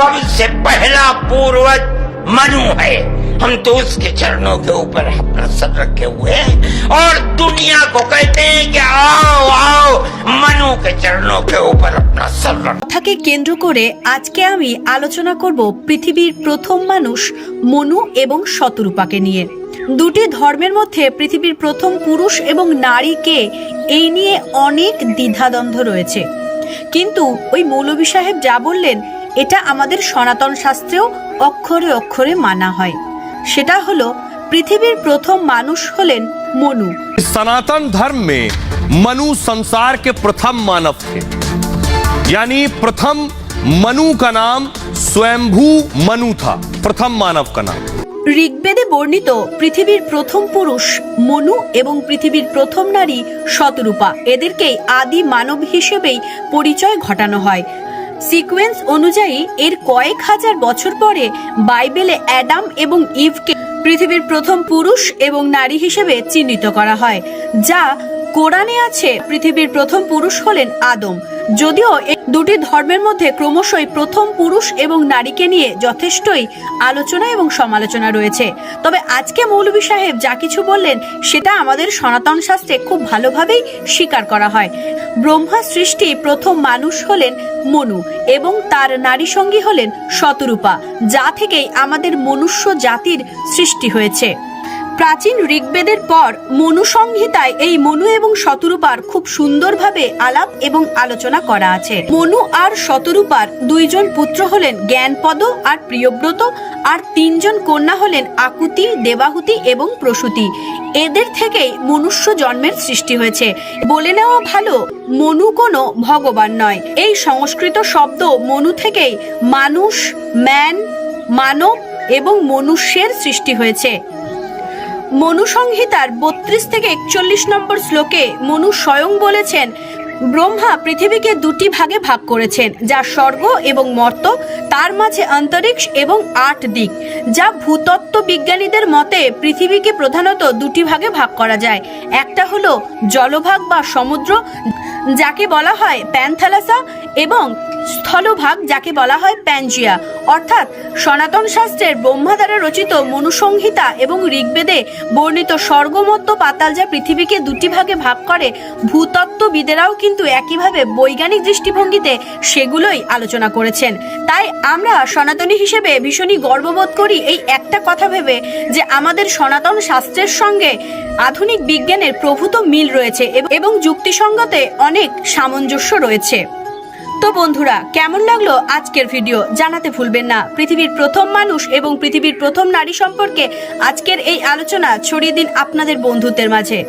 सबसे पहला पूर्वज मनु है हम तो उसके चरणों के ऊपर अपना सर रखे हुए हैं और दुनिया को कहते हैं कि आओ आओ मनु के चरणों के ऊपर अपना सर रख কথাকে কেন্দ্র করে আজকে আমি আলোচনা করব পৃথিবীর প্রথম মানুষ মনু এবং শতরূপাকে নিয়ে দুটি ধর্মের মধ্যে পৃথিবীর প্রথম পুরুষ এবং নারীকে এই নিয়ে অনেক দ্বিধাদ্বন্দ্ব রয়েছে কিন্তু ওই মৌলভী সাহেব যা বললেন এটা আমাদের সনাতন শাস্ত্রেও অক্ষরে অক্ষরে মানা হয় সেটা হলো পৃথিবীর প্রথম মানুষ হলেন মনু इस सनातन धर्म में मनु संसार के प्रथम मानव थे यानी प्रथम मनु का नाम स्वयंभू मनु था प्रथम मानव का नाम ঋগ্বেদে বর্ণিত পৃথিবীর প্রথম পুরুষ মনু এবং পৃথিবীর প্রথম নারী শতরূপা এদেরকেই আদি মানব হিসেবেই পরিচয় ঘটানো হয় সিকোয়েন্স অনুযায়ী এর কয়েক হাজার বছর পরে বাইবেলে অ্যাডাম এবং ইভকে পৃথিবীর প্রথম পুরুষ এবং নারী হিসেবে চিহ্নিত করা হয়, যা কোরআনে আছে, পৃথিবীর প্রথম পুরুষ হলেন আদম। যদিও দুটি ধর্মের মধ্যে ক্রমশই প্রথম পুরুষ এবং নারীকে নিয়ে যথেষ্টই আলোচনা এবং সমালোচনা রয়েছে। তবে আজকে মৌলভী সাহেব যা কিছু বললেন, সেটা আমাদের সনাতন শাস্ত্রে খুব ভালোভাবেই স্বীকার করা হয়। ব্রহ্মা সৃষ্টি প্রথম মানুষ হলেন মনু এবং তার নারী সঙ্গী হলেন শতরূপা, যা থেকেই আমাদের মনুষ্য জাতির সৃষ্টি হয়েছে। প্রাচীন ঋগ্বেদের পর মনু সংহিতায় এই মনু এবং শতরূপার খুব সুন্দরভাবে আলাপ এবং আলোচনা করা আছে। মনু আর শতরূপার দুইজন পুত্র হলেন জ্ঞানপদ আর প্রিয়ব্রত আর তিনজন কন্যা হলেন আকুতি, দেবাহুতি এবং প্রসূতি। এদের থেকেই মনুষ্য জন্মের সৃষ্টি হয়েছে। বলে নেওয়া ভালো, মনু কোনো ভগবান নয়। এই সংস্কৃত শব্দ মনু থেকেই মানুষ, ম্যান, মানব এবং মনুষ্যের সৃষ্টি হয়েছে। মনু সংহিতার বত্রিশ থেকে একচল্লিশ নম্বর শ্লোকে মনু স্বয়ং বলেছেন, ব্রহ্মা পৃথিবীকে দুটি ভাগে ভাগ করেছেন, যা স্বর্গ এবং মর্ত, তার মাঝে অন্তরিক্ষ এবং আট দিক, যা ভূতত্ত্ব বিজ্ঞানীদের মতে পৃথিবীকে প্রধানত দুটি ভাগে ভাগ করা যায়। একটা হলো জলভাগ বা সমুদ্র, যাকে বলা হয় প্যান্থালাসা এবং স্থলভাগ যাকে বলা হয় প্যাঞ্জিয়া অর্থাৎ সনাতন শাস্ত্রের ব্রহ্মা দ্বারা রচিত মনুসংহিতা এবং ঋগ্বেদে বর্ণিত স্বর্গমত্ত পাতাল যা পৃথিবীকে দুটি ভাগে ভাগ করে, ভূতত্ত্ববিদেরাও কিন্তু একইভাবে বৈজ্ঞানিক দৃষ্টিভঙ্গিতে সেগুলোই আলোচনা করেছেন। তাই আমরা সনাতনী হিসেবে ভীষণই গর্ববোধ করি এই একটা কথা ভেবে যে আমাদের সনাতন শাস্ত্রের সঙ্গে আধুনিক বিজ্ঞানের প্রভূত মিল রয়েছে এবং যুক্তিসঙ্গতে অনেক সামঞ্জস্য রয়েছে। তো বন্ধুরা, কেমন লাগল আজকের ভিডিও? জানাতে ভুলবেন না। পৃথিবীর প্রথম মানুষ এবং পৃথিবীর প্রথম নারী সম্পর্কে আজকের এই আলোচনা ছড়িয়ে দিন আপনাদের বন্ধুত্বের মাঝে।